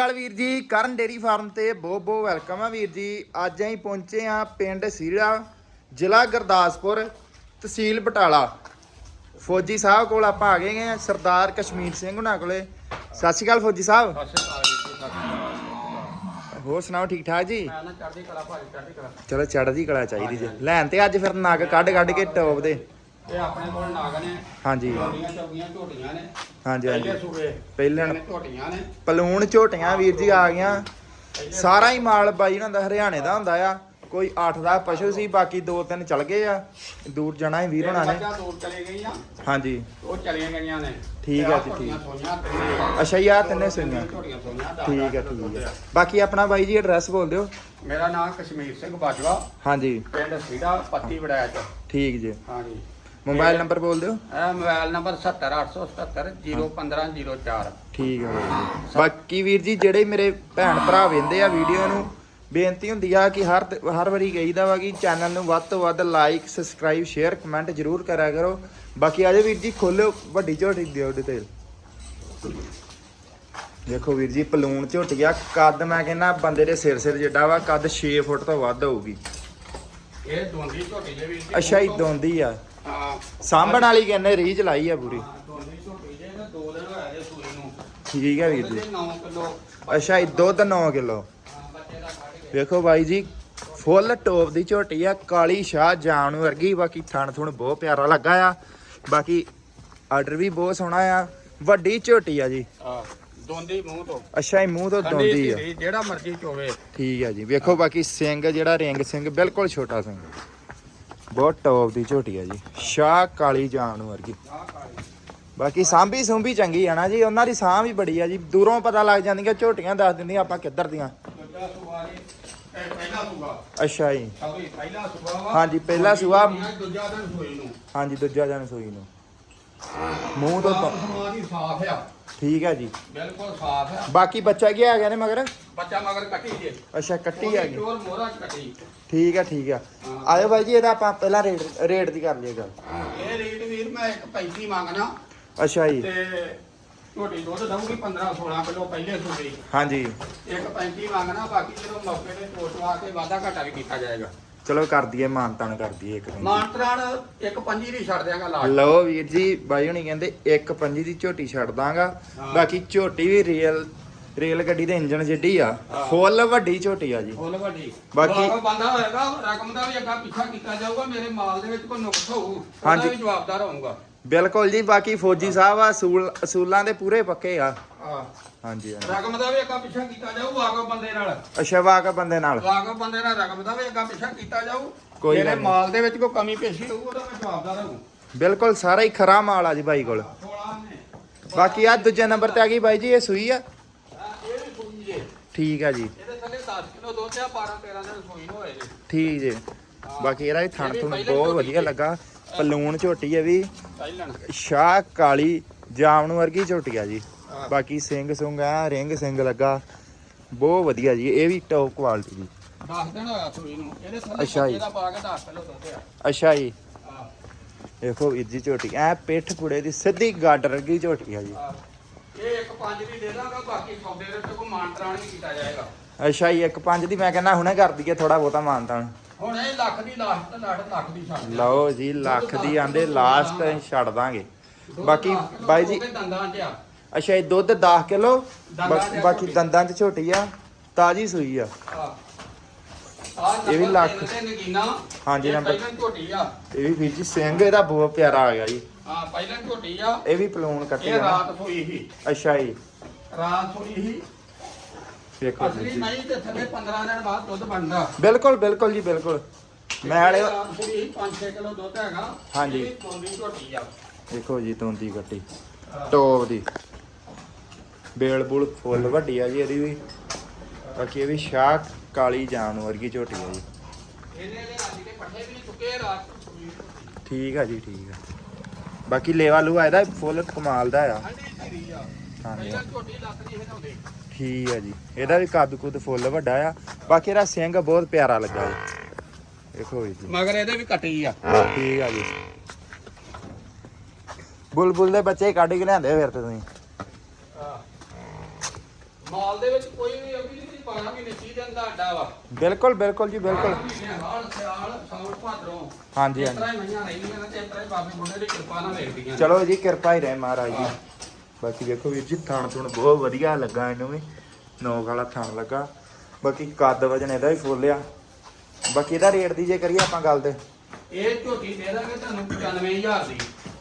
ਕਾਲ ਵੀਰ ਜੀ ਕਰਨ dairy farm ਤੇ ਬਹੁਤ ਬਹੁਤ ਵੈਲਕਮ ਆ ਵੀਰ ਜੀ। ਅੱਜ ਅਸੀਂ ਪਹੁੰਚੇ ਆ ਪਿੰਡ ਸੀਰਾ ਜ਼ਿਲ੍ਹਾ ਗੁਰਦਾਸਪੁਰ ਤਹਿਸੀਲ ਬਟਾਲਾ। ਫੌਜੀ ਸਾਹਿਬ ਕੋਲ ਆਪਾਂ ਆ ਗਏ ਆ ਸਰਦਾਰ ਕਸ਼ਮੀਰ ਸਿੰਘ ਉਹਨਾਂ ਕੋਲੇ। ਸਤਿ ਸ਼੍ਰੀ ਅਕਾਲ ਫੌਜੀ ਸਾਹਿਬ। ਹੋਰ ਸੁਣਾਓ ਠੀਕ ਠਾਕ ਜੀ? ਮੈਂ ਨਾ ਚੜ੍ਹਦੀ ਕਲਾ ਭਾਜੀ ਚੜ੍ਹਦੀ ਕਲਾ। ਚਲੋ ਚੜ੍ਹਦੀ ਕਲਾ ਚਾਹੀਦੀ ਜੀ। ਲੈਣ ਤੇ ਅੱਜ ਫਿਰ ਨਗ ਕੱਢ ਕੱਢ ਕੇ ਟੋਪ ਦੇ। ਇਹ ਆਪਣੇ ਕੋਲ ਨਾਗ ਨੇ। ਹਾਂਜੀ। ਝੋਟੀਆਂ ਚੌਗੀਆਂ ਝੋਟੀਆਂ ਨੇ। ਹਾਂਜੀ ਹਾਂਜੀ। ਪਹਿਲੇ ਸੂਬੇ ਪਹਿਲਾਂ ਨੇ ਝੋਟੀਆਂ ਨੇ। ਪਲੂਣ ਝੋਟੀਆਂ ਵੀਰ ਜੀ ਆ ਗਈਆਂ। ਸਾਰਾ ਹੀ ਮਾਲ ਬਾਈ ਉਹਨਾਂ ਦਾ ਹਰਿਆਣੇ ਦਾ ਹੁੰਦਾ ਆ। ਕੋਈ 8 ਦਾ ਪਸ਼ੂ ਸੀ ਬਾਕੀ ਦੋ ਤਿੰਨ ਚਲ ਗਏ ਆ। ਦੂਰ ਜਾਣਾ ਹੈ ਵੀਰ ਹੋਣਾ ਨੇ। ਦੂਰ ਚਲੇ ਹਾਂਜੀ। ਉਹ ਚਲੀਆਂ ਗਈਆਂ ਨੇ। ਠੀਕ ਆ ਜੀ, ਠੀਕ। ਅੱਛਾ ਯਾਰ ਤਿੰਨੇ ਦਸ ਠੀਕ ਦਸ ਠੀਕ ਆ। ਬਾਕੀ ਆਪਣਾ ਬਾਈ ਜੀ ਐਡਰੈਸ ਬੋਲ ਦਿਓ। ਮੇਰਾ ਨਾਮ ਕਸ਼ਮੀਰ ਸਿੰਘ ਬਾਜਵਾ। ਹਾਂਜੀ। ਪਿੰਡ ਸੀੜਾ ਪੱਤੀ ਵੜੈਚ ਠੀਕ ਜੀ। ਹਾਂਜੀ। ਮੋਬਾਈਲ ਨੰਬਰ ਬੋਲ ਦਿਓ। ਇਹ ਮੋਬਾਈਲ ਨੰਬਰ 70877 01504 ਠੀਕ ਹੈ ਬਾਈ ਜੀ। ਬਾਕੀ ਵੀਰ ਜੀ ਜਿਹੜੇ ਮੇਰੇ ਭੈਣ ਭਰਾ ਵੇਂਦੇ ਆ ਵੀਡੀਓ ਨੂੰ ਬੇਨਤੀ ਹੁੰਦੀ ਆ ਕਿ ਹਰ ਹਰ ਵਾਰੀ ਕਹੀਦਾ ਵਾ ਕਿ ਚੈਨਲ ਨੂੰ ਵੱਧ ਤੋਂ ਵੱਧ ਲਾਈਕ ਸਬਸਕ੍ਰਾਈਬ ਸ਼ੇਅਰ ਕਮੈਂਟ ਜਰੂਰ ਕਰਿਆ ਕਰੋ। ਬਾਕੀ ਆਜੋ ਵੀਰ ਜੀ ਖੋਲਿਓ ਵੱਡੀ ਝੋਟੀ ਦਿਓ ਡਿਟੇਲ ਦੇਖੋ ਵੀਰ ਜੀ ਪਲੂਣ ਝੋਟੀਆ ਕੱਦ ਮੈਂ ਕਹਿੰਦਾ ਬੰਦੇ ਦੇ ਸਿਰ ਸਿਰ ਜਿੱਡਾ ਵਾ ਕੱਦ 6 ਫੁੱਟ ਤੋਂ ਵੱਧ ਹੋਊਗੀ। ਇਹ ਦੋਂਦੀ ਝੋਟੀ ਦੇ ਵਿੱਚ ਅੱਛਾ ਹੀ ਦੋਂਦੀ ਆ। ਹਾਂ ਸਾਂਭਣ ਵਾਲੀ ਕਹਿੰਦੇ ਰੀਝ ਲਾਈ ਆ ਪੂਰੀ। ਹਾਂ, ਦੋਂਦੀ ਝੋਟੀ ਦੇ ਤੇ ਦੋ ਦਿਨ ਹੋਇਆ ਜੇ ਸੂਈ ਨੂੰ। ਠੀਕ ਹੈ ਵੀਰ ਜੀ। 9 ਕਿਲੋ ਅੱਛਾ ਇਹ ਦੁੱਧ 9 ਕਿਲੋ। ਬੱਚੇ ਦਾ ਕੱਢ ਕੇ। ਵੇਖੋ ਬਾਈ ਜੀ ਫੁੱਲ ਟੋਪ ਦੀ ਝੋਟੀ ਆ ਕਾਲੀ ਸ਼ਾਹ ਜਾਨ ਵਰਗੀ ਬਾਕੀ ਥਣ ਥੁਣ ਬਹੁਤ ਪਿਆਰਾ ਲੱਗਾ ਆ। ਬਾਕੀ ਆਰਡਰ ਵੀ ਬਹੁਤ ਸੋਹਣਾ ਆ। ਵੱਡੀ ਝੋਟੀ ਆ ਜੀ। ਹਾਂ ਦੋਂਦੀ ਮੂੰਹ ਤੋਂ। ਅੱਛਾ ਇਹ ਮੂੰਹ ਤੋਂ ਦੋਂਦੀ ਆ। ਜਿਹੜਾ ਮਰਜ਼ੀ ਚੋਵੇ। ਠੀਕ ਆ ਜੀ ਵੇਖੋ ਬਾਕੀ ਸਿੰਘ ਜਿਹੜਾ ਰਿੰਗ ਸਿੰਘ ਬਿਲਕੁਲ ਛੋਟਾ ਸਿੰਘ। ਬਹੁਤ ਟੌਪ ਦੀ ਝੋਟੀ ਆ ਜੀ। ਸ਼ਾਹ ਕਾਲੀ ਜਾਨ ਵਰਗੀ। ਬਾਕੀ ਸਾਂਭੀ ਸੁੰਭੀ ਚੰਗੀ ਆ ਨਾ ਜੀ ਉਹਨਾਂ ਦੀ ਸਾਂਭ ਵੀ ਬੜੀ ਆ ਜੀ। ਦੂਰੋਂ ਪਤਾ ਲੱਗ ਜਾਂਦੀਆਂ ਝੋਟੀਆਂ ਦੱਸ ਦਿੰਦੀਆਂ ਆਪਾਂ ਕਿੱਧਰ ਦੀਆਂ। ਅੱਛਾ ਜੀ। ਸਭੀ ਪਹਿਲਾ ਸੂਆ ਹਾਂਜੀ। ਦੂਜਾ ਦਿਨ ਸੂਈ ਨੂੰ। ਮੂੰਹ ਤੋਂ ਸਾਫ਼ ਆ। ਠੀਕ ਆ ਜੀ। ਬਿਲਕੁਲ ਸਾਫ਼ ਆ। ਬਾਕੀ ਬੱਚਾ ਕੀ ਆ ਗਿਆ ਨੇ ਮਗਰ? ਬੱਚਾ ਮਗਰ ਕੱਟੀ ਜੇ। ਅੱਛਾ ਕੱਟੀ ਆ ਗਈ। ਚੋਰ ਮੋਰਾ ਕੱਟੀ। ਠੀਕ ਆ ਠੀਕ ਹਾਂ। ਆਇਓ ਬਾਈ ਜੀ ਇਹਦਾ ਆਪਾਂ ਪਹਿਲਾਂ ਰੇਟ ਰੇਟ ਦੀ ਕਰ ਲਈਏ ਗੱਲ। ਇਹ ਰੇਟ ਵੀਰ ਮੈਂ 1.35 ਮੰਗਣਾ ਅੱਛਾ ਜੀ। ਤੇ ਝੋਟੀ ਦੁੱਧ ਦਊਗੀ 15 16 ਕਿਲੋ ਪਹਿਲੇ ਸੂਈ ਹਾਂਜੀ। 1.35 ਮੰਗਣਾ ਬਾਕੀ ਜਦੋਂ ਮੌਕੇ ਤੇ ਕੋਟਵਾ ਕੇ ਵਾਧਾ ਘਾਟਾ ਵੀ ਕੀਤਾ ਜਾਏਗਾ। ਚਲੋ ਕਰ ਦਈਏ ਮਾਨਤਾਨ ਕਰ ਦਈਏ ਇੱਕ ਦਿਨ। ਮਾਨਤਰਾਣ ਇੱਕ ਪੰਜੀ ਦੀ ਛੱਡ ਦਿਆਂਗਾ ਲਾਟ ਲਓ ਵੀਰ ਜੀ ਬਾਈ ਹੁਣੀ ਕਹਿੰਦੇ ਇੱਕ ਪੰਜੀ ਦੀ ਝੋਟੀ ਛੱਡ ਦਾਂਗਾ। ਹਾਂ। ਬਾਕੀ ਝੋਟੀ ਵੀ ਰੇਲ ਰੇਲ ਗੱਡੀ ਦੇ ਇੰਜਨ ਜਿੱਡੀ ਆ ਹਾਂ। ਫੁੱਲ ਵੱਡੀ ਝੋਟੀ ਆ ਜੀ। ਫੁੱਲ ਵੱਡੀ। ਬਾਕੀ- ਬਾਕੀ ਬੰਦਾ ਹੋਏਗਾ ਰਕਮ ਦਾ ਵੀ ਅੱਗਾ ਪਿੱਛਾ ਕੀਤਾ ਜਾਊਗਾ ਮੇਰੇ ਮਾਲ ਦੇ ਵਿੱਚ ਕੋਈ ਨੁਕਸ ਹੋਊ ਉਹਦਾ ਹਾਂਜੀ। ਵੀ ਜਵਾਬਦਾਰ ਹੋਊਗਾ। ਬਿਲਕੁਲ ਜੀ ਬਾਕੀ ਫੌਜੀ ਸਾਹਿਬ ਆ ਅਸੂਲ ਅਸੂਲਾਂ ਦੇ ਪੂਰੇ ਪੱਕੇ ਆ। ਹਾਂ। ਹਾਂਜੀ ਹਾਂਜੀ। ਰਕਮ ਦਾ ਵੀ ਅੱਗਾ ਪਿੱਛਾ ਕੀਤਾ ਜਾਊ ਵਾਕਫ ਬੰਦੇ ਨਾਲ। ਅੱਛਾ ਵਾਕਾ ਬੰਦੇ ਨਾਲ। ਵਾਕਫ ਬੰਦੇ ਨਾਲ ਰਕਮ ਦਾ ਵੀ ਅੱਗਾ ਪਿੱਛਾ ਕੀਤਾ ਜਾਊ। ਕੋਈ ਨਹੀਂ। ਮਾਲ ਦੇ ਵਿੱਚ ਕੋਈ ਕਮੀ ਪੇਸ਼ੀ ਹੋਊ ਉਹਦਾ ਮੈਂ ਜਵਾਬਦਾਰ ਹੋਊ ਬਿਲਕੁਲ ਸਾਰਾ ਹੀ ਖਰਾ ਮਾਲ ਆ ਜੀ ਬਾਈ ਕੋਲ। 16 ਨੇ। ਬਾਕੀ ਆ ਦੂਜੇ ਨੰਬਰ ਤੇ ਆ ਗਈ ਬਾਈ ਜੀ ਇਹ ਸੂਈ ਆ? ਹਾਂ, ਇਹ ਵੀ ਸੂਈ ਜੇ। ਠੀਕ ਆ ਜੀ। ਇਹਦੇ ਥੱਲੇ 10 ਕਿਲੋ ਦੁੱਧ ਆ 12 13 ਦਿਨ ਸੂਈ ਨੂੰ ਹੋਏ ਨੇ ਠੀਕ ਜੀ। ਬਾਕੀ ਇਹਦਾ ਵੀ ਥਣ ਇਹ ਤੁਹਾਨੂੰ ਪਹਿਲਾਂ ਬਹੁਤ ਵਧੀਆ। ਲੱਗਾ। ਪਲੂਣ ਝੋਟੀ ਹੈ ਵੀ। ਪਹਿਲਣ ਸ਼ਾਹ ਕਾਲੀ ਜਾਮਨ ਵਰਗੀ ਝੋਟੀ ਆ ਜੀ। ਹਾਂ। ਬਾਕੀ ਸਿੰਘ ਸੁੰਗ ਆ ਰਿੰਗ ਸਿੰਘ ਲੱਗਾ। ਬਹੁਤ ਵਧੀਆ ਜੀ ਇਹ ਵੀ ਟੌਪ ਕੁਆਲਿਟੀ ਦੀ 10 ਦਿਨ ਹੋਇਆ ਸੂਈ ਨੂੰ। ਇਹਦੇ ਥੱਲੇ ਅੱਛਾ ਜੀ। ਬੱਚੇ ਦਾ ਪਾ ਕੇ 10 ਕਿਲੋ ਦੁੱਧ ਆ। ਅੱਛਾ ਜੀ। ਹਾਂ ਦੇਖੋ ਵੀਰ ਜੀ ਝੋਟੀ ਐ ਪਿੱਠ ਪੁੜੇ ਦੀ ਸਿੱਧੀ ਗਾਡਰ ਵਰਗੀ ਝੋਟੀ ਆ ਜੀ। ਹਾਂ। ਇਹ ਇੱਕ ਪੰਜ ਦੀ ਦੇ ਦਾਂਗਾ ਬਾਕੀ ਸੌਦੇ ਦੇ ਉੱਤੇ ਕੋਈ ਮਾਨਤਰਾਣ ਨਹੀਂ ਕੀਤਾ ਜਾਏਗਾ। ਅੱਛਾ ਜੀ ਇੱਕ ਪੰਜ ਦੀ ਮੈਂ ਕਹਿੰਦਾ ਹੁਣੇ ਕਰ ਦਈਏ ਥੋੜਾ ਬਹੁਤਾ ਮਾਨਤਾਨ। ਹੁਣ ਇਹ ਲੱਖ ਦੀ ਲਾਸਟ ਲੱਖ ਲੱਖ ਦੀ ਛੱਡ ਦਿਆਂਗੇ। ਲਓ ਜੀ ਲੱਖ ਦੀ ਆਂਦੇ ਲਾਸਟ ਛੱਡ ਦਾਂਗੇ। ਦੁੱਧ ਬਾਕੀ ਦਸ ਕਿਲੋ ਬਾਈ ਜੀ ਹੋ ਕੇ ਦੰਦਾਂ ਚ ਆ। ਅੱਛਾ ਇਹ ਦੁੱਧ 10 ਕਿਲੋ? ਬਾਕੀ। ਦੰਦਾਂ 'ਚ ਝੋਟੀ ਆ ਤਾਜੀ ਸੂਈ ਆ। ਇਹ ਵੀ ਲੱਖ। ਹਾਂਜੀ, ਨੰਬਰ- ਪਹਿਲਾਂ ਝੋਟੀ ਆ। ਇਹ ਵੀ ਵੀਰ ਜੀ ਸਿੰਘ ਇਹਦਾ ਬਹੁਤ ਪਿਆਰਾ ਆ ਗਿਆ ਜੀ। ਹਾਂ ਪਹਿਲਾਂ ਝੋਟੀ ਆ। ਇਹ ਵੀ ਪਲੂਣ ਕੱਟੀ ਇਹ ਆ। ਰਾਤ ਸੋਈ ਸੀ। ਅੱਛਾ ਜੀ। ਰਾਤ ਸੋਈ ਸੀ। ਵੇਖੋ ਵੀਰ ਅਸਲੀ ਜੀ ਨਹੀਂ ਤੇ ਥੱਲੇ 15 ਦਿਨ ਬਾਅਦ ਦੁੱਧ ਬਣਦਾ। ਬਿਲਕੁਲ ਬਿਲਕੁਲ ਜੀ ਬਿਲਕੁਲ। ਮੈਂ ਵਾਲੇ ਰਾਤ ਸੋਈ ਸੀ 5-6 ਕਿਲੋ ਦੁੱਧ ਹੈਗਾ। ਹਾਂਜੀ। ਇਹ ਵੀ ਤੋਂਦੀ ਝੋਟੀ ਆ। ਦੇਖੋ ਜੀ ਤੋਂਦੀ ਕੱਟੀ। ਟੋਪ ਦੀ। ਬੇਲ ਬੁਲ ਫੁੱਲ ਵੱਡੀ ਆ ਜੀ ਇਹਦੀ ਵੀ। ਬਾਕੀ ਇਹ ਵੀ ਸ਼ਾਹ ਕਾਲੀ ਜਾਨ ਵਰਗੀ ਝੋਟੀ ਆ ਜੀ। ਠੀਕ ਆ ਜੀ ਠੀਕ ਆ। ਬਾਕੀ ਲੇਵਾ ਲੂਆ ਇਹਦਾ ਫੁੱਲ ਕਮਾਲ ਦਾ ਆ। ਹਾਂਜੀ। ਠੀਕ ਆ ਜੀ। ਇਹਦਾ ਵੀ ਕੱਦ ਕੁੱਦ ਫੁੱਲ ਵੱਡਾ ਆ। ਬਾਕੀ ਇਹਦਾ ਸਿੰਘ ਬਹੁਤ ਪਿਆਰਾ ਲੱਗਾ ਜੀ। ਦੇਖੋ ਜੀ। ਮਗਰ ਇਹਦੇ ਵੀ ਕੱਟੀ ਆ। ਠੀਕ ਆ ਜੀ। ਬੁਲਬੁਲ ਦੇ ਬੱਚੇ ਕੱਢ ਕੇ ਲਿਆਂਦੇ ਫਿਰ ਤੇ ਤੁਸੀਂ। ਮਾਲ ਦੇ ਵਿੱਚ ਕੋਈ ਵੀ ਅਭੀ ਨਹੀਂ ਪਾਣਾ ਵੀ ਨਿੱਚੀ ਦਿਨ ਦਾ ਅੱਡਾ ਵਾ। ਬਿਲਕੁਲ ਬਿਲਕੁਲ ਜੀ ਬਿਲਕੁਲ। ਹਾਲ ਸਿਆਲ ਸੌਣ ਭਾਦਰੋਂ। ਹਾਂਜੀ ਇਸ ਹਾਂਜੀ। ਤਰ੍ਹਾਂ ਹੀ ਮਈਆਂ ਰਹਿੰਦੀਆਂ ਨੇ ਤੇ ਇਸ ਤਰ੍ਹਾਂ ਹੀ ਬਾਬੇ ਮੁੰਡੇ ਦੀ ਕਿਰਪਾ ਨਾਲ ਵੇਖਦੀਆਂ ਨੇ। ਚਲੋ ਜੀ ਕਿਰਪਾ ਹੀ ਰਹੇ ਮਹਾਰਾਜ ਜੀ ਬਾਕੀ ਵੇਖੋ ਵੀਰ ਜੀ ਥਣ ਥੁਣ ਬਹੁਤ ਵਧੀਆ ਲੱਗਾ ਇਹਨੂੰ ਵੀ। ਨੋਕ ਵਾਲਾ ਥਣ ਲੱਗਾ। ਬਾਕੀ ਕੱਦ ਵਜਨ ਇਹਦਾ ਵੀ ਫੁੱਲ ਆ। ਬਾਕੀ ਇਹਦਾ ਰੇਟ ਦੀ ਜੇ ਕਰੀਏ ਆਪਾਂ ਗੱਲ ਤੇ। ਇਹ ਝੋਟੀ ਦੇ ਦਾਂਗੇ ਤੁਹਾਨੂੰ 95000 ਦੀ।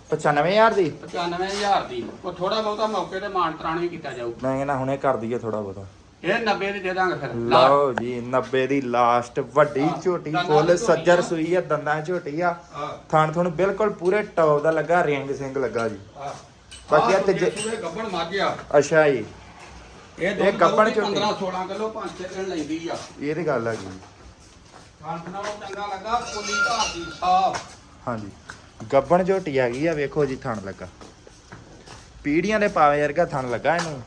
95000 ਦੀ? 95000 ਦੀ। ਉਹ ਥੋੜਾ ਬਹੁਤਾ ਮੌਕੇ ਤੇ ਮਾਨ ਤਰਾਣ ਵੀ ਕੀਤਾ ਜਾਊ। ਮੈਂ ਕਹਿੰਦਾ ਹੁਣੇ ਕਰ ਦਈਏ ਥੋੜਾ ਬਹੁਤਾ। ਇਹ 90 ਦੀ ਦੇ ਦਾਂਗੇ ਫਿਰ। ਲਾਸਟ। ਲਓ ਜੀ 90 ਦੀ ਲਾਸਟ ਵੱਡੀ ਹਾਂ, ਝੋਟੀ ਦੰਦਾਂ ਫੁੱਲ ਦੀ ਝੋਟੀ ਸੱਜਰ ਆ। ਸੂਈ ਆ ਦੰਦਾਂ 'ਚ ਝੋਟੀ ਆ। ਹਾਂ। ਥਣ ਥੁਣ ਬਿਲਕੁਲ ਪੂਰੇ ਟੌਪ ਦਾ ਲੱਗਾ ਰਿੰਗ ਸਿੰਘ ਲੱਗਾ ਜੀ। ਹਾਂ। ਬਾਕੀ ਆ ਤੇ ਤੀਜੇ- ਜੇ ਗੱਬਣ ਮਾਝਿਆ ਅੱਛਾ ਜੀ। ਇਹ ਇਹ ਦੁੱਧ ਗੱਭਣ ਗੱਬਣ ਝੋਟੀ। 15 16 ਕਿਲੋ 5-6 ਦਿਨ ਲੈਂਦੀ ਆ। ਇਹ ਤੇ ਗੱਲ ਹੈਗੀ ਖਾਣ ਨਾਲੋਂ ਚੰਗਾ ਲੱਗਾ ਕੋਲੀ ਘਾਰ ਦੀ। ਸਾਫ਼ ਹਾਂਜੀ। ਗੱਬਣ ਝੋਟੀ ਹੈਗੀ ਆ ਵੇਖੋ ਜੀ ਥਣ ਲੱਗਾ। ਪੀੜੀਆਂ ਦੇ ਪਾਵੇ ਵਰਗਾ ਥਣ ਲੱਗਾ ਇਹਨੂੰ।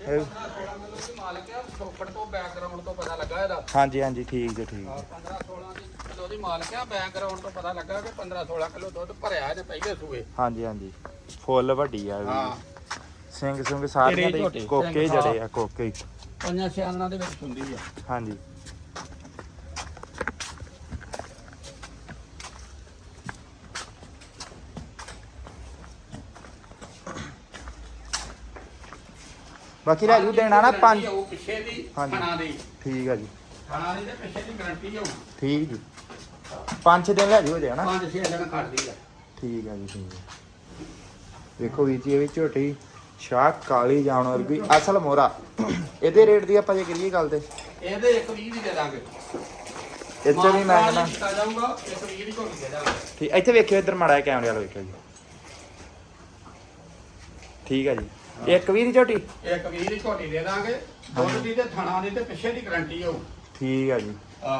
ਇਹ 15 16 ਕਿਲੋ ਦੀ ਮਾਲਕ ਆ ਛੋਪੜ ਤੋਂ ਬੈਕਗ੍ਰਾਉਂਡ ਤੋਂ ਪਤਾ ਲੱਗਾ ਇਹਦਾ। ਹਾਂਜੀ ਹਾਂਜੀ ਠੀਕ ਜੀ ਠੀਕ ਹਾਂ, ਜੀ 15 16 ਦੀ ਕਿਲੋ ਦੀ ਮਾਲਕ ਆ ਬੈਕਗ੍ਰਾਉਂਡ ਤੋਂ ਪਤਾ ਲੱਗਾ ਕਿ 15 16 ਕਿਲੋ ਦੁੱਧ ਭਰਿਆ ਇਹਦੇ ਪਹਿਲੇ ਸੂਏ। ਹਾਂਜੀ ਹਾਂਜੀ ਫੁੱਲ ਵੱਡੀ ਆ ਹਾਂ। ਵੀ ਸਿੰਘ ਸੁੰਗ ਸਾਰੀਆਂ ਤੇਰੀ ਦੇ ਝੋਟੀ, ਕੋਕੇ ਹੀ ਸਿੰਘ ਜੜੇ ਆ ਕੋਕੇ। ਹੀ ਪੰਜਾਂ ਸਿਆਲਾਂ ਦੇ ਵਿੱਚ ਹੁੰਦੀ ਆ। ਹਾਂਜੀ। ਬਾਕੀ ਰਾਜੂ ਦੇਣਾ ਨਾ ਪੰਜ। ਉਹ ਪਿੱਛੇ ਦੀ ਹਾਂਜੀ। ਦੀ। ਠੀਕ ਆ ਜੀ। ਖਾਣਾ ਦੀ ਤੇ ਪਿੱਛੇ ਦੀ ਗਾਰੰਟੀ ਹੋਊ ਠੀਕ ਜੀ। ਪੰਜ ਛੇ ਦਿਨ ਲੈ ਜੂ ਹੋ ਜਾਣਾ ਪੰਜ ਛੇ ਦਿਨ ਖੜਦੀ ਆ। ਠੀਕ ਆ ਜੀ ਠੀਕ ਆ। ਵੇਖੋ ਵੀਰ ਜੀ ਇਹ ਵੀ ਝੋਟੀ ਸ਼ਾਹ ਕਾਲੀ ਜਾਨਵਰ ਵੀ ਅਸਲ ਮੋਰਾ ਇਹਦੇ ਰੇਟ ਦੀ ਆਪਾਂ ਜੇ ਕਰੀਏ ਗੱਲ ਤੇ। ਇਹਦੇ ਇੱਕ 20 ਦੀ ਦੇ ਦਾਂਗੇ। 'ਚ ਵੀ ਮੈਂ ਮਾਨ ਕਹਿੰਦਾ। ਕੀਤਾ ਜਾਊਗਾ ਇੱਕ 20 ਦੀ ਝੋਲੀ ਦੇ ਦਾਂਗੇ। ਠੀਕ ਇੱਥੇ ਵੇਖਿਓ ਇੱਧਰ ਮਾੜਾ ਜਿਹਾ ਕੈਮਰੇ ਵਾਲਾ ਵੇਖਿਓ ਜੀ। ਠੀਕ ਆ ਜੀ। ਇੱਕ ਵੀਹ ਦੀ ਝੋਟੀ? ਇੱਕ 20 ਦੀ ਝੋਲੀ ਦੇ ਦਾਂਗੇ। ਦੁੱਧ ਦੀ ਤੇ ਥਣਾ ਦੀ ਤੇ ਪਿੱਛੇ ਦੀ ਗਾਰੰਟੀ ਹੋਊ ਠੀਕ ਆ ਜੀ।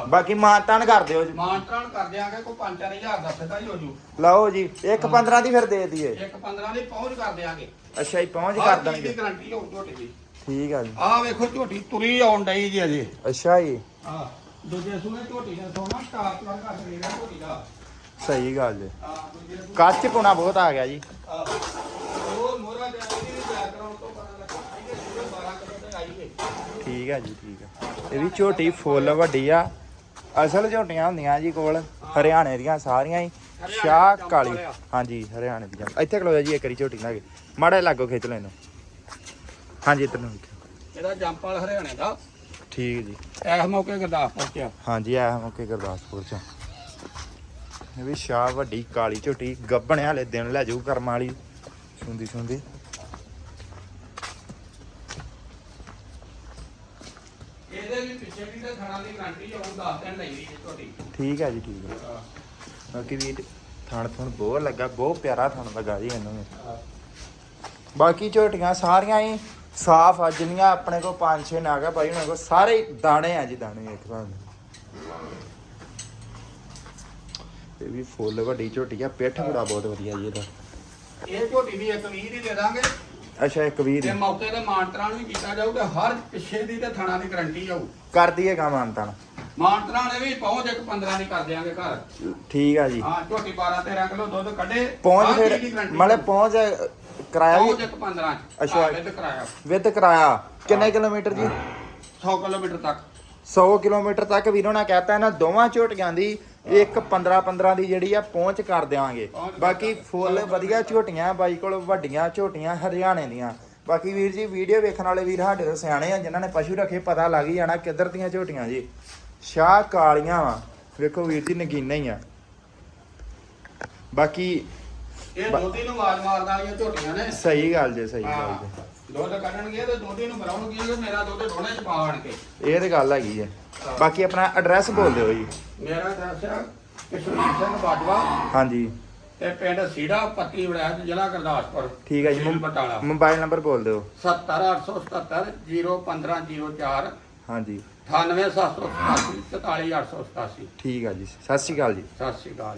ਬਾਕੀ ਮਾਨਤਾਨ ਕਰ ਦਿਓ ਜੀ। ਮਾਨਤਰਾਨ ਕਰ ਦਿਆਂਗੇ ਕੋਈ 5-4000 ਦਾ ਸਿੱਧਾ ਹੀ ਹੋ ਜੂ। ਲਓ ਜੀ ਇੱਕ 15 ਦੀ ਫਿਰ ਦੇ ਦਈਏ। ਇੱਕ 15 ਦੀ ਪਹੁੰਚ ਕਰ ਦਿਆਂਗੇ। ਅੱਛਾ ਜੀ ਪਹੁੰਚ ਹਰ ਕਰ ਚੀਜ਼ ਦਾਂਗੇ। ਦੀ ਗਾਰੰਟੀ ਹੋਊ ਝੋਟੀ ਦੀ। ਠੀਕ ਆ ਜੀ। ਆਹ ਵੇਖੋ ਝੋਟੀ ਤੁਰੀ ਆਉਣ ਡਈ ਜੀ ਅਜੇ। ਅੱਛਾ ਜੀ। ਹਾਂ। ਦੂਜੇ ਸੂਏ ਝੋਟੀ ਦਾ ਸੋਨਾ ਸਟਾਰ ਕਰ ਦੇ ਰਿਹਾ ਝੋਟੀ ਦਾ। ਸਹੀ ਗੱਲ ਜੀ ਹਾਂ ਦੂਜੇ ਕੱਚ ਪੁਣਾ ਬਹੁਤ ਆ ਗਿਆ ਜੀ। ਆਹ, ਉਹ ਮੋਰਾ ਆ ਜੀ ਠੀਕ ਆ। ਇਹ ਵੀ ਝੋਟੀ ਫੁੱਲ ਵੱਡੀ ਆ। ਅਸਲ ਝੋਟੀਆਂ ਹੁੰਦੀਆਂ ਜੀ ਕੋਲ ਹਰਿਆਣੇ ਦੀਆਂ ਸਾਰੀਆਂ ਹੀ। ਸ਼ਾਹ ਕਾਲੀ। ਹਾਂਜੀ ਹਰਿਆਣੇ ਦੀਆਂ। ਇੱਥੇ ਖਲੋ ਜਾ ਜੀ ਇੱਕ ਵਾਰੀ ਝੋਟੀ ਲਾ ਕੇ। ਮਾੜਾ ਜਿਹਾ ਲਾਗੋ ਖਿੱਚ ਲੈ ਇਹਨੂੰ ਹਾਂਜੀ ਇੱਧਰ ਨੂੰ। ਇਹਦਾ ਜੰਪਾਲ ਹਰਿਆਣੇ ਦਾ। ਠੀਕ ਜੀ। ਇਸ ਮੌਕੇ ਗੁਰਦਾਸਪੁਰ ਚ। ਹਾਂਜੀ ਆਇਆ ਮੌਕੇ ਗੁਰਦਾਸਪੁਰ ਚ ਇਹ ਵੀ ਸ਼ਾਹ ਵੱਡੀ ਕਾਲੀ ਝੋਟੀ। ਗੱਬਣ ਹਾਲੇ ਦਿਨ ਲੈ ਜਾਊ ਕਰਮ ਵਾਲੀ। ਸੁੰਦੀ ਸੁੰਦੀ ਇਹਦੇ ਵੀ ਪਿੱਛੇ ਵੀ ਤੇ ਥਣਾ ਦੀ ਗਾਰੰਟੀ ਹੋਊ 10 ਦਿਨ ਲੈਂਦੀ ਜੀ ਝੋਟੀ ਠੀਕ ਹੈ ਜੀ ਠੀਕ ਹੈ। ਬਾਕੀ ਵੀ ਥਣ ਥਣ ਬਹੁਤ ਲੱਗਾ ਬਹੁਤ ਪਿਆਰਾ ਥਣ ਲੱਗਾ ਜੀ ਇਹਨੂੰ ਵੀ। ਬਾਕੀ ਝੋਟੀਆਂ ਸਾਰੀਆਂ ਹੀ ਸਾਫ਼ ਆ ਜਿੰਨੀਆਂ ਆਪਣੇ ਕੋਲ ਪੰਜ ਛੇ ਨਾਗਾ ਭਾਈ ਉਹਨਾਂ ਕੋਲ ਸਾਰੇ ਹੀ ਦਾਣੇ ਆ ਜੀ ਦਾਣੇ ਇੱਕ ਤਾਂ ਇਹ ਵੀ ਫੁੱਲ ਵੱਡੀ ਝੋਟੀ ਆ ਪਿੱਠ ਬੜਾ ਬਹੁਤ ਵਧੀਆ ਜੀ ਇਹਦਾ। ਇਹ ਝੋਟੀ ਵੀ ਇੱਕ 20 ਦੀ ਦੇ ਦਾਂਗੇ। ਅੱਛਾ ਇੱਕ ਵੀਰ ਤੇ ਮੌਕੇ ਤੇ ਮਾਨਤਰਾਨ ਵੀ ਕੀਤਾ ਜਾਊਗਾ ਹਰ ਪਿੱਛੇ ਦੀ ਤੇ ਥਣਾ ਦੀ ਗਾਰੰਟੀ ਹੋਊ ਕਰ ਦਈਏ ਕੰਮ ਅੰਤਨ ਮਾਨਤਰਾਨ ਇਹ ਵੀ ਪਹੁੰਚ ਇੱਕ 15 ਦੀ ਕਰ ਦਿਆਂਗੇ ਘਰ। ਠੀਕ ਆ ਜੀ। ਹਾਂ ਝੋਟੀ 12 13 ਕਿਲੋ ਦੁੱਧ ਕੱਢੇ। ਪਹੁੰਚ ਫਿਰ ਦੀ ਮਤਲਬ ਪਹੁੰਚ ਕਿਰਾਇਆ ਪਹੁੰਚ ਵੀ ਇੱਕ 15 ਅੱਛਾ। ਵਿੱਚ ਕਰਾਇਆ। ਵਿਦ ਕਿਰਾਇਆ। ਕਿੰਨੇ ਕਿਲੋਮੀਟਰ ਜੀ? 100 ਕਿਲੋਮੀਟਰ ਤੱਕ। 100 ਕਿਲੋਮੀਟਰ ਤੱਕ ਵੀਰੋ ਨੇ ਕਹਤਾ ਇਹਨਾਂ ਦੋਵਾਂ ਝੋਟੀਆਂ ਦੀ ਇੱਕ 15 15 ਦੀ ਜਿਹੜੀ ਆ ਪਹੁੰਚ ਕਰ ਦੇਵਾਂਗੇ ਬਾਕੀ ਫੁੱਲ ਵਧੀਆ ਝੋਟੀਆਂ ਬਾਈ ਕੋਲ ਵੱਡੀਆਂ ਝੋਟੀਆਂ ਹਰਿਆਣੇ ਦੀਆਂ। ਬਾਕੀ ਵੀਰ ਜੀ ਵੀਡੀਓ ਵੇਖਣ ਵਾਲੇ ਵੀਰ ਸਾਡੇ ਤੋਂ ਸਿਆਣੇ ਆ ਜਿਨ੍ਹਾਂ ਨੇ ਪਸ਼ੂ ਰੱਖੇ ਪਤਾ ਲੱਗ ਹੀ ਜਾਣਾ ਕਿੱਧਰ ਦੀਆਂ ਝੋਟੀਆਂ ਜੀ। ਸ਼ਾਹ ਕਾਲੀਆਂ ਵਾ। ਵੇਖੋ ਵੀਰ ਜੀ ਨਗੀਨਾ ਹੀ ਆ। ਬਾਕੀ ਇਹ ਦੋਧੀ ਨੂੰ ਆਵਾਜ਼ ਮਾਰਨ ਵਾਲੀਆਂ ਝੋਟੀਆਂ ਨੇ। ਸਹੀ ਗੱਲ ਜੇ ਸਹੀ ਗੱਲ ਜੇ। ਦੁੱਧ ਕੱਢਣਗੇ ਤੇ ਦੋਧੀ ਨੂੰ ਬਰਾਉਣਗੇ ਕਿ ਮੇਰਾ ਦੁੱਧ ਢੋਣੇ ਚ ਪਾਣ ਕੇ। ਇਹ ਤੇ ਗੱਲ ਹੈਗੀ ਹੈ। ਬਾਕੀ ਆਪਣਾ ਐਡਰੈਸ ਬੋਲ ਦਿਓ ਜੀ। ਮੇਰਾ ਐਡਰੈਸ ਹੈ ਕਸ਼ਮੀਰ ਸਿੰਘ ਬਾਜਵਾ। ਹਾਂਜੀ। ਤੇ ਪਿੰਡ ਸੀੜਾ ਪੱਤੀ ਵੜੈਤ ਜ਼ਿਲ੍ਹਾ ਗੁਰਦਾਸਪੁਰ। ਠੀਕ ਹੈ ਜੀ ਜ਼ਿਲ੍ਹਾ ਬਟਾਲਾ। ਮੋਬਾਈਲ ਨੰਬਰ ਬੋਲ ਦਿਓ। 70877 01504 ਹਾਂਜੀ। 98787 44887 ਠੀਕ ਆ ਜੀ। ਸਤਿ ਸ਼੍ਰੀ ਅਕਾਲ ਜੀ। ਸਤਿ ਸ਼੍ਰੀ ਅਕਾਲ